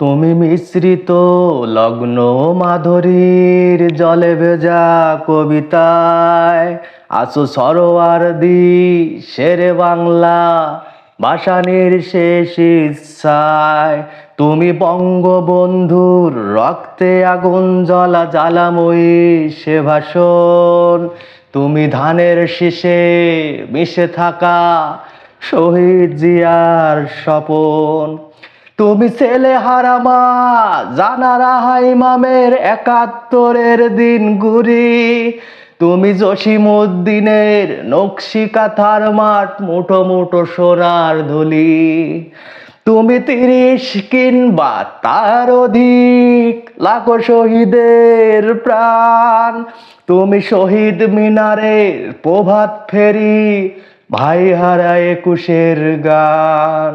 তুমি মিশ্রিত লগ্ন মাধুরীর জলে ভেজা কবিতায় আসো সরোয়ার দি শেরে বাংলা ভাষানির শেষ ইচ্ছায়। তুমি বঙ্গবন্ধুর রক্তে আগুন জ্বলা জ্বালাময়ী সে ভাষণ। তুমি ধানের শীষে মিশে থাকা শহীদ জিয়ার স্বপন। তুমি ছেলে হারামা জানারা ইমামের একাত্তরের দিন গুরি তুমি জসিমুদ্দিনের নকশি কাথার মাঠ, মুঠো মুঠো সোনার ধুলি। তুমি তিরিশ কিংবা তার অধিক লাখো শহীদের প্রাণ। তুমি শহীদ মিনারের প্রভাত ফেরি ভাই হারা একুশের গান।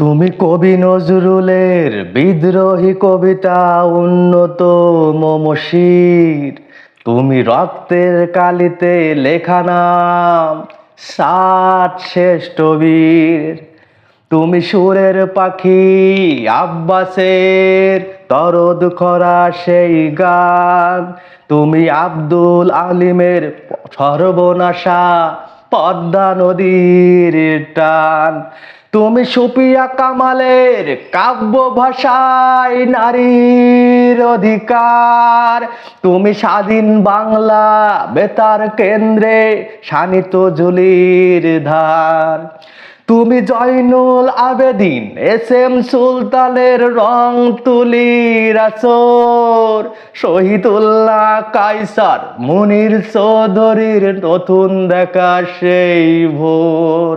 তুমি কবি নজরুলের বিদ্রোহী কবিতা উন্নত মমশির। তুমি রক্তের কালিতে লেখা নাম, সাত শ্রেষ্ঠ বীর। তুমি সুরের পাখি, আব্বাসের তরদ খরা সেই গান। তুমি আব্দুল আলিমের সর্বনাশা পদ্মা নদীর টান। তুমি সুপিয়া কামালের কাব্য ভাষায় নারীর অধিকার। তুমি স্বাধীন বাংলা বেতার কেন্দ্রে শানিত জুলির ধার। তুমি জয়নুল আবেদিন, এস এম সুলতানের রং তুলির আসর। শহীদুল্লাহ কাইসার মুনির চৌধুরীর নতুন দেখা সেই ভোর।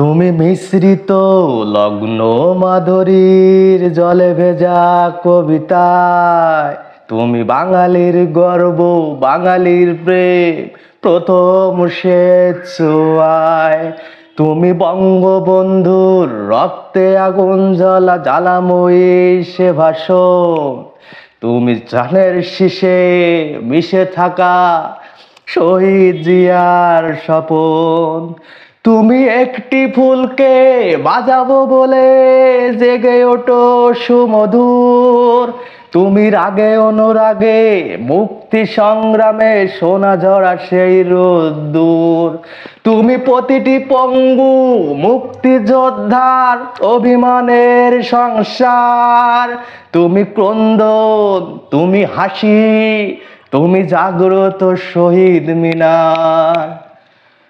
তুমি মিশ্রিত লগ্ন মাধুরীর জলে ভেজা কবিতায়। তুমি বাঙালির গর্ব, বাঙালির প্রেম, প্রথম সে স্বেচ্ছায়। তুমি বঙ্গবন্ধুর রক্তে আগুন জ্বলা, জ্বালাময়ী সে ভাষণ। তুমি জানের শীষে মিশে থাকা শহীদ জিয়ার স্বপন। তুমি একটি ফুলকে বাজাবো বলে জেগে ওঠো সুমধুর। তুমি রাগে অনুরাগে মুক্তি সংগ্রামে সোনা ঝরা সেই রোদ্দুর। তুমি প্রতিটি পঙ্গু মুক্তিযোদ্ধার অভিমানের সংসার। তুমি ক্রন্দন, তুমি হাসি, তুমি জাগ্রত শহীদ মিনার।